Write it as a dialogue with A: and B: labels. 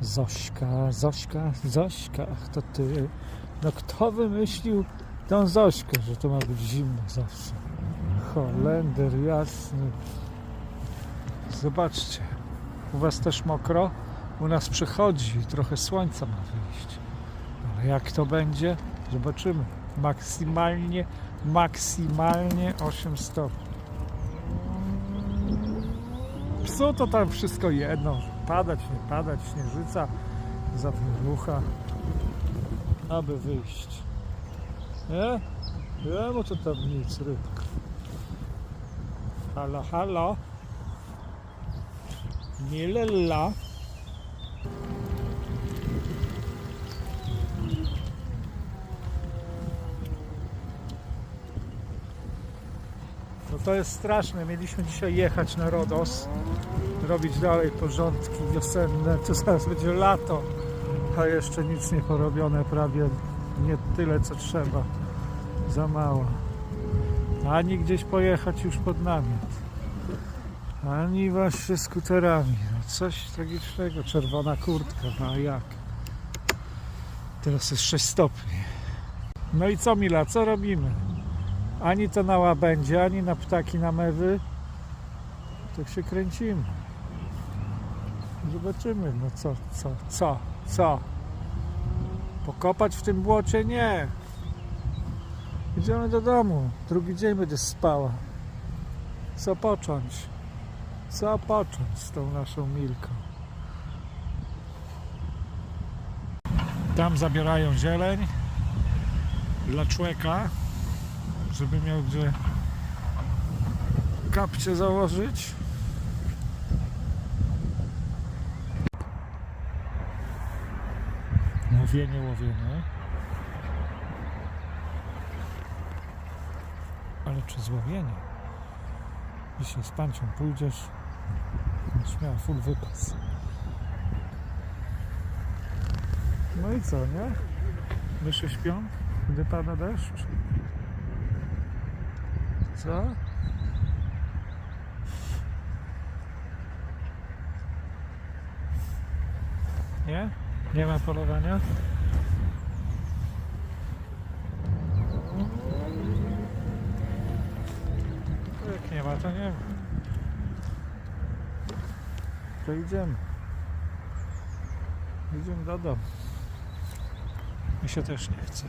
A: Zośka, Zośka, Zośka, ach to ty. No kto wymyślił tą Zośkę, że to ma być zimno zawsze? Holender jasny. Zobaczcie, u was też mokro? U nas przychodzi, trochę słońca ma wyjść. Ale jak to będzie? Zobaczymy. Maksymalnie, maksymalnie 8 stopni. Psu to tam wszystko jedno. Padać, nie padać, śnieżyca, zawierucha, aby wyjść. Nie? Bo to tam nic, rybka. Halo, halo. Nie No to jest straszne. Mieliśmy dzisiaj jechać na Rodos, robić dalej porządki wiosenne. To zaraz będzie lato, a jeszcze nic nie porobione, prawie nie tyle co trzeba. Za mało. Ani gdzieś pojechać już pod namiot. Ani właśnie skuterami. No coś tragicznego. Czerwona kurtka, no a jak? Teraz jest 6 stopni. No i co Mila, co robimy? Ani to na łabędzie, ani na ptaki na mewy. Tak się kręcimy. Zobaczymy, no co, co, co, co? Pokopać w tym błocie? Nie. Idziemy do domu. Drugi dzień będzie spała. Co począć? Co począć z tą naszą Milką? Tam zabierają zieleń dla człowieka, żeby miał gdzie kapcie założyć. Łowienie, łowienie. Ale czy złowienie? Dzisiaj z pancią pójdziesz, będziesz miała full wypas. No i co, nie? Myszy śpią, gdy pada deszcz? Co? Nie? Nie ma polowania? Jak nie ma, to nie ma. To idziemy. Idziemy do domu. Mi się też nie chce.